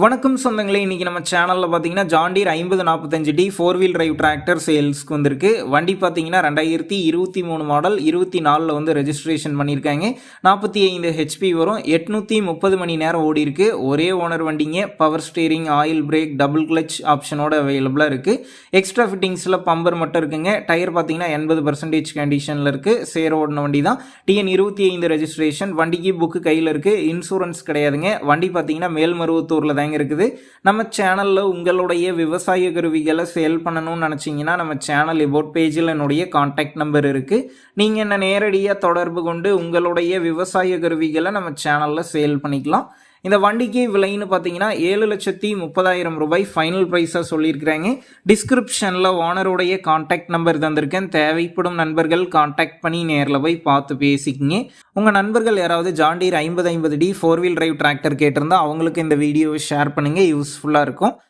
வணக்கம் சொந்தங்களே இன்றைக்கி நம்ம சேனலில் பார்த்தீங்கன்னா ஜாண்டீர் ஐம்பது நாற்பத்தஞ்சு D four wheel drive tractor சேல்ஸ்க்கு வந்திருக்கு. வண்டி பார்த்தீங்கன்னா ரெண்டாயிரத்தி இருபத்தி மூணு மாடல் இருபத்தி நாலில் வந்து ரெஜிஸ்ட்ரேஷன் பண்ணியிருக்காங்க. நாற்பத்தி ஐந்து ஹெச்பி வரும் எட்நூற்றி முப்பது மணி நேரம் ஓடி இருக்கு. ஒரே ஓனர் வண்டிங்க power steering oil brake double clutch ஆப்ஷனோட அவைலபிளாக இருக்குது எக்ஸ்ட்ரா ஃபிட்டிங்ஸில் பம்பர் மட்டும் இருக்குங்க. டயர் பார்த்தீங்கன்னா எண்பது பர்சன்டேஜ் கண்டிஷனில் இருக்குது சேர ஓடின வண்டி தான் டிஎன் இருபத்தி ஐந்து ரெஜிஸ்ட்ரேஷன் வண்டிக்கு புக்கு கையில் இருக்குது இன்சூரன்ஸ் கிடையாதுங்க. வண்டி பார்த்தீங்கன்னா மேல்மருவத்தூரில் தாங்க இருக்குது. நம்ம சேனலில் உங்களுடைய விவசாய கருவிகளை சேல் பண்ணணும்னு நினச்சிங்கன்னா நம்ம சேனல் எபோட் பேஜில் என்னுடைய காண்டாக்ட் நம்பர் இருக்குது நீங்கள் என்ன நேரடியாக தொடர்பு கொண்டு உங்களுடைய விவசாய கருவிகளை நம்ம சேனலில் சேல் பண்ணிக்கலாம். இந்த வண்டிக்கு விலைன்னு பார்த்தீங்கன்னா ஏழு லட்சத்தி முப்பதாயிரம் ரூபாய் ஃபைனல் ப்ரைஸாக சொல்லியிருக்கிறாங்க. டிஸ்கிரிப்ஷனில் ஓனருடைய காண்டாக்ட் நம்பர் தந்திருக்கேன். தேவைப்படும் நண்பர்கள் காண்டாக்ட் பண்ணி நேரில் போய் பார்த்து பேசிக்கிங்க. உங்கள் நண்பர்கள் யாராவது ஜாண்டீர் ஐம்பது ஐம்பது D four wheel drive tractor கேட்டிருந்தா அவங்களுக்கு இந்த வீடியோவை ஷேர் பண்ணுங்கள் யூஸ்ஃபுல்லாக இருக்கும்.